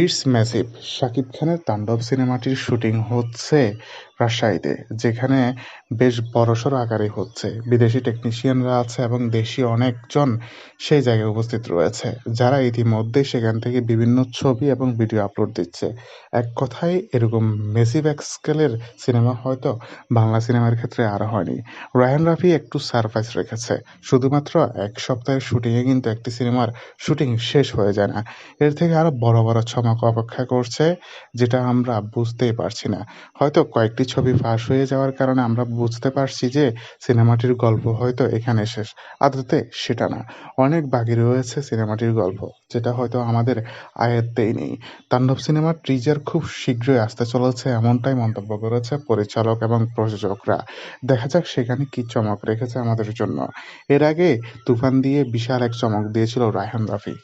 It's massive Shakib খানের তাণ্ডব সিনেমাটির শুটিং হচ্ছে রাজশাহীতে, যেখানে বেশ বড়সড় আকারে হচ্ছে। বিদেশি টেকনিশিয়ানরা আছে এবং দেশীয় অনেকজন সেই জায়গায় উপস্থিত রয়েছে, যারা ইতিমধ্যে সেখান থেকে বিভিন্ন ছবি এবং ভিডিও আপলোড দিচ্ছে। এক কথায়, এরকম মেসিভ এক স্কেলের সিনেমা হয়তো বাংলা সিনেমার ক্ষেত্রে আর হয়নি। রায়হান রাফি একটু সারপ্রাইজ রেখেছে। শুধুমাত্র এক সপ্তাহের শুটিংয়ে কিন্তু একটি সিনেমার শুটিং শেষ হয়ে যায় না। এর থেকে আরও বড় বড় চমক অপেক্ষা করছে, যেটা আমরা বুঝতেই পারছি না। হয়তো কয়েকটি ছবি ফাঁস হয়ে যাওয়ার কারণে আমরা বুঝতে পারছি যে, সিনেমাটির গল্প হয়তো এখানে শেষ, আদতে সেটা না। অনেক বাকি রয়েছে সিনেমাটির গল্প, যেটা হয়তো আমাদের আয়ত্তেই নেই। তাণ্ডব সিনেমার ট্রিজার খুব শীঘ্রই আসতে চলেছে, এমনটাই মন্তব্য করেছে পরিচালক এবং প্রযোজকরা। দেখা যাক সেখানে কি চমক রেখেছে আমাদের জন্য। এর আগে তুফান দিয়ে বিশাল এক চমক দিয়েছিল রায়হান রাফি।